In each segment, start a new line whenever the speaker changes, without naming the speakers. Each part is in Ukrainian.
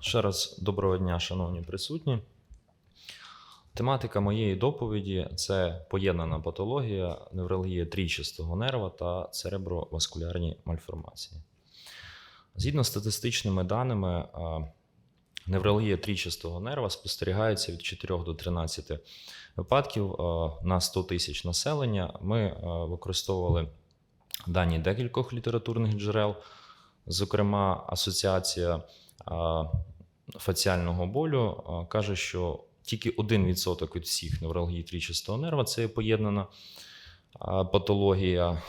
Ще раз доброго дня, шановні присутні. Тематика моєї доповіді це поєднана патологія, невралгія трійчастого нерва та цереброваскулярні мальформації. Згідно з статистичними даними, а, невралгія трійчастого нерва спостерігається від 4 до 13 випадків на 100 тисяч населення. Ми використовували дані декількох літературних джерел, зокрема, асоціація фаціального болю каже, що тільки 1% від всіх невралгій трічастого нерва це поєднана патологія.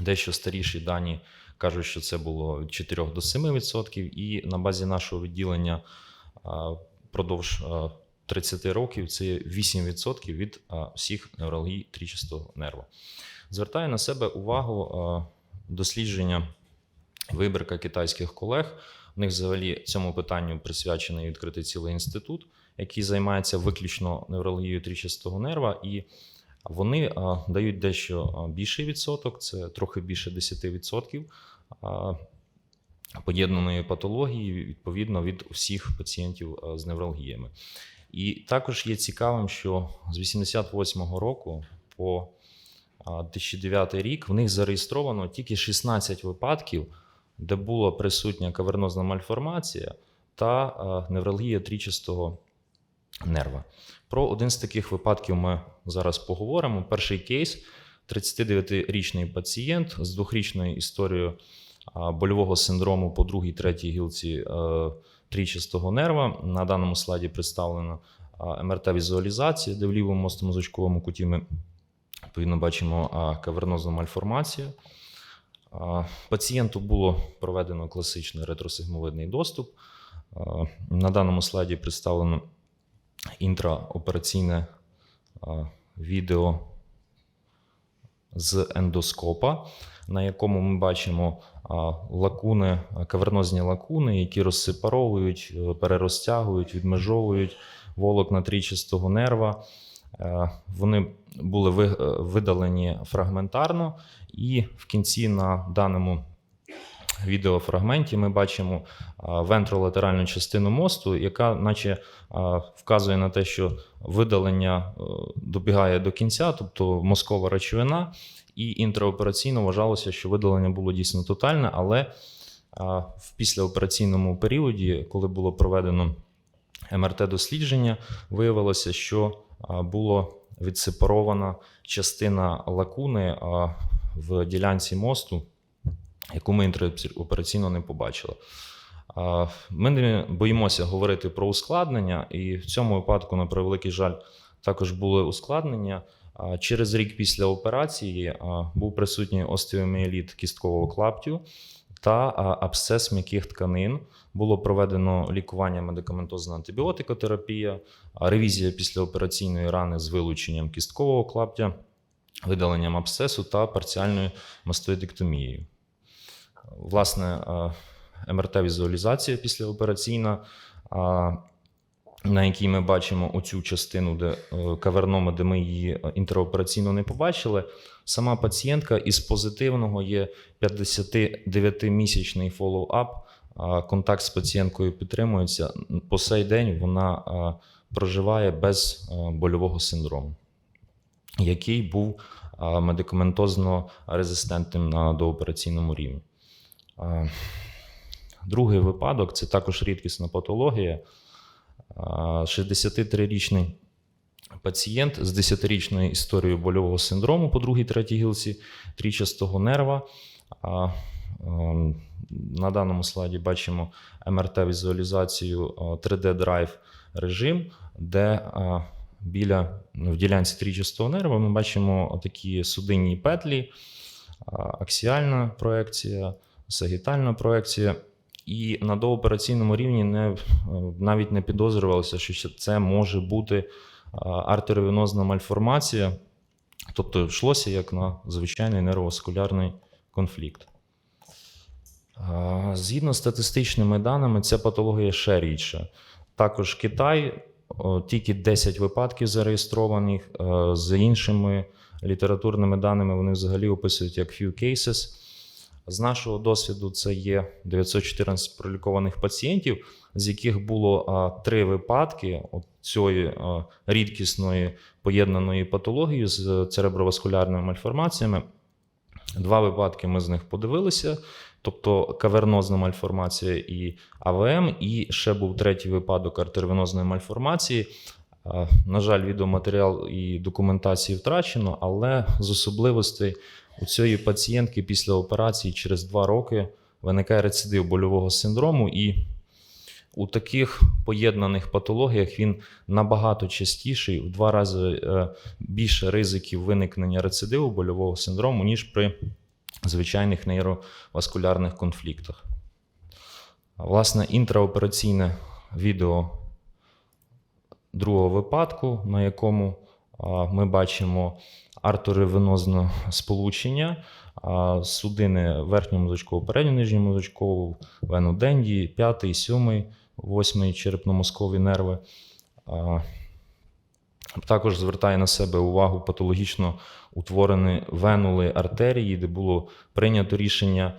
Дещо старіші дані кажуть, що це було від 4 до 7%, і на базі нашого відділення впродовж 30 років це 8% від всіх невралгій трічастого нерва. Звертаю на себе увагу дослідження вибірка китайських колег. У них взагалі цьому питанню присвячений відкритий цілий інститут, який займається виключно неврологією трічастого нерва, і вони а, дають дещо більший відсоток, це трохи більше 10% а, поєднаної патології, відповідно від усіх пацієнтів з невралгіями. І також є цікавим, що з 88-го року по а, 2009 рік в них зареєстровано тільки 16 випадків, де була присутня кавернозна мальформація та а, невралгія трічастого нерва. Про один з таких випадків ми зараз поговоримо. Перший кейс 39-річний пацієнт з двохрічною історією больового синдрому по другій, третій гілці е, трічастого нерва. На даному слайді представлена МРТ-візуалізація, де в лівому мозковому куті ми відповідно бачимо кавернозну мальформацію. Пацієнту було проведено класичний ретросигмовидний доступ. На даному слайді представлено інтраопераційне відео з ендоскопа, на якому ми бачимо лакуни, кавернозні лакуни, які розсепаровують, е, перерозтягують, відмежовують волокна трічастого нерва. Е, Вони були е, видалені фрагментарно, і в кінці на даному відеофрагменті ми бачимо вентролатеральну частину мосту, яка, наче, вказує на те, що видалення е, добігає до кінця, тобто мозкова речовина, і інтраопераційно вважалося, що видалення було дійсно тотальне, але в післяопераційному періоді, коли було проведено МРТ-дослідження, виявилося, що було відсепарована частина лакуни в ділянці мосту, яку ми інтраопераційно не побачили. Ми не боїмося говорити про ускладнення, і в цьому випадку, на превеликий жаль, також були ускладнення. Через рік після операції був присутній остеоміеліт кісткового клаптю та абсцес м'яких тканин. Було проведено лікування медикаментозна антибіотикотерапія, ревізія післяопераційної рани з вилученням кісткового клаптя, видаленням абсцесу та парціальною мастоїдектомією. Власне, МРТ-візуалізація післяопераційна, на якій ми бачимо оцю частину, де е, кавернома, де ми її е, інтраопераційно не побачили. Сама пацієнтка із позитивного є 59-місячний фоллоуап. Контакт з пацієнткою підтримується. По сей день вона проживає без больового синдрому, який був медикаментозно резистентним на доопераційному рівні. Другий випадок це також рідкісна патологія. А, 63-річний пацієнт з 10-річною історією больового синдрому по другій третій гілці трічастого нерва. Ем, На даному слайді бачимо МРТ-візуалізацію 3D-драйв режим, де біля в ділянці трічастого нерва ми бачимо такі судинні петлі, аксіальна проекція, сагітальна проекція. І на доопераційному рівні не, навіть не підозрювалося, що це може бути а, артеровенозна мальформація, тобто йшлося як на звичайний нервоваскулярний конфлікт. Згідно з статистичними даними, ця патологія ще рідша. Також Китай, тільки 10 випадків зареєстрованих. е, З іншими літературними даними вони взагалі описують як few cases. З нашого досвіду це є 914 пролікованих пацієнтів, з яких було три випадки цієї рідкісної поєднаної патології з цереброваскулярними мальформаціями. Два випадки ми з них подивилися, тобто кавернозна мальформація і АВМ, і ще був третій випадок артервенозної мальформації. На жаль, відеоматеріал і документації втрачено, але з особливостей у цієї пацієнтки після операції через два роки виникає рецидив больового синдрому, і у таких поєднаних патологіях він набагато частіший, в два рази е, більше ризиків виникнення рецидиву больового синдрому, ніж при звичайних нейроваскулярних конфліктах. Власне, інтраопераційне відео другого випадку, на якому ми бачимо арторевенозне сполучення, судини верхнього мозочкового, переднього нижнього мозочкового, вену денді, п'ятий, сьомий, восьмий черепно-мозкові нерви. Також звертає на себе увагу патологічно утворені венули артерії, де було прийнято рішення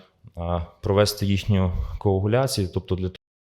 провести їхню коагуляцію, тобто для